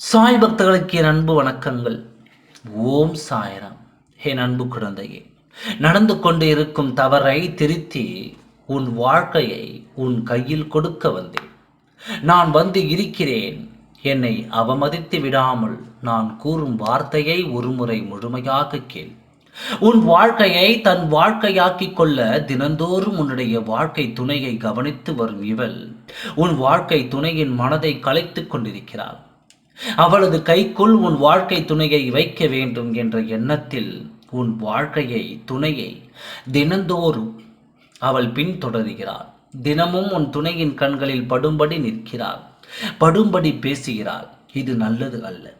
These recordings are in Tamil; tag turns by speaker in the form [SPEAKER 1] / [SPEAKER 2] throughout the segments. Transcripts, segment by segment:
[SPEAKER 1] சாய் பக்தர்களுக்கு என் அன்பு வணக்கங்கள். ஓம் சாயராம். என் அன்பு குழந்தையே நடந்து கொண்டு இருக்கும் தவறை திருத்தி உன் வாழ்க்கையை உன் கையில் கொடுக்க வந்தேன். நான் வந்து இருக்கிறேன் என்னை அவமதித்து விடாமல் நான் கூறும் வார்த்தையை ஒருமுறை முழுமையாக கேள். உன் வாழ்க்கையை தன் வாழ்க்கையாக்கிக் கொள்ள தினந்தோறும் உன்னுடைய வாழ்க்கை துணையை கவனித்து வரும் இவள் உன் வாழ்க்கை துணையின் மனதை கலைத்துக் கொண்டிருக்கிறாள். அவளது கைக்குள் உன் வாழ்க்கை துணையை வைக்க வேண்டும் என்ற எண்ணத்தில் உன் வாழ்க்கையை துணையை தினந்தோறும் அவள் பின்தொடர்கிறாள். தினமும் உன் துணையின் கண்களில் படும்படி நிற்கிறாள். படும்படி பேசுகிறாள். இது நல்லது அல்ல.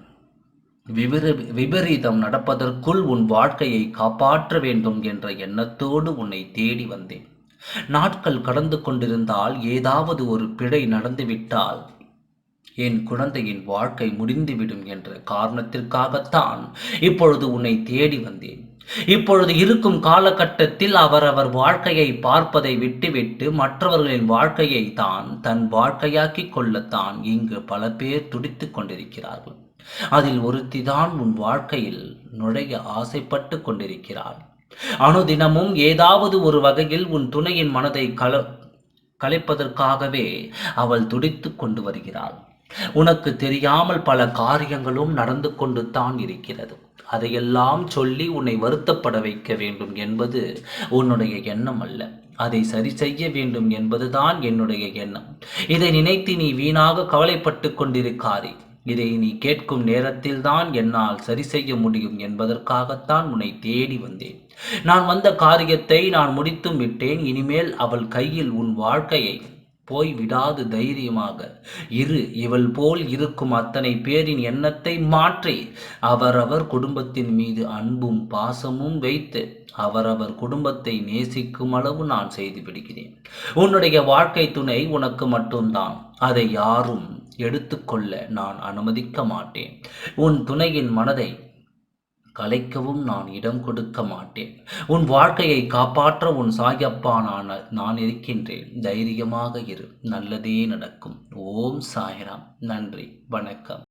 [SPEAKER 1] விபர விபரீதம் நடப்பதற்குள் உன் வாழ்க்கையை காப்பாற்ற வேண்டும் என்ற எண்ணத்தோடு உன்னை தேடி வந்தேன். நாட்கள் கடந்து கொண்டிருந்தால் ஏதாவது ஒரு பிழை நடந்துவிட்டால் என் குழந்தையின் வாழ்க்கை முடிந்துவிடும் என்ற காரணத்திற்காகத்தான் இப்பொழுது உன்னை தேடி வந்தேன். இப்பொழுது இருக்கும் காலகட்டத்தில் அவரவர் வாழ்க்கையை பார்ப்பதை விட்டுவிட்டு மற்றவர்களின் வாழ்க்கையை தான் தன் வாழ்க்கையாக்கிக் கொள்ளத்தான் இங்கு பல பேர் துடித்து கொண்டிருக்கிறார்கள். அதில் ஒருத்திதான் உன் வாழ்க்கையில் நுழைய ஆசைப்பட்டு கொண்டிருக்கிறாள். அனுதினமும் ஏதாவது ஒரு வகையில் உன் துணையின் மனதை கல கலைப்பதற்காகவே அவள் துடித்து கொண்டு வருகிறாள். உனக்கு தெரியாமல் பல காரியங்களும் நடந்து கொண்டு தான் இருக்கிறது. அதையெல்லாம் சொல்லி உன்னை வருத்தப்பட வைக்க வேண்டும் என்பது உன்னுடைய எண்ணம் அல்ல. அதை சரி செய்ய வேண்டும் என்பதுதான் என்னுடைய எண்ணம். இதை நினைத்து நீ வீணாக கவலைப்பட்டு கொண்டிருக்காதே. இதை நீ கேட்கும் நேரத்தில் தான் என்னால் சரி செய்ய முடியும் என்பதற்காகத்தான் உன்னை தேடி வந்தேன். நான் வந்த காரியத்தை நான் முடித்தும் விட்டேன். இனிமேல் அவள் கையில் உன் வாழ்க்கையை போய் விடாது தைரியமாக. இரு இவள் போல் இருக்கும் அத்தனை பேரின் எண்ணத்தை மாற்றி. அவரவர் குடும்பத்தின் மீது அன்பும் பாசமும் வைத்து அவரவர் குடும்பத்தை நேசிக்கும் அளவு நான் செய்து விடுகிறேன். உன்னுடைய வாழ்க்கை துணை உனக்கு மட்டும்தான். அதை யாரும் எடுத்துக்கொள்ள நான் அனுமதிக்க மாட்டேன். உன் துணையின் மனதை கலைக்கவும் நான் இடம் கொடுக்க மாட்டேன். உன் வாழ்க்கையை காப்பாற்ற உன் சாயப்பா நான் நான் இருக்கின்றேன். தைரியமாக இரு. நல்லதே நடக்கும். ஓம் சாய்ராம். நன்றி. வணக்கம்.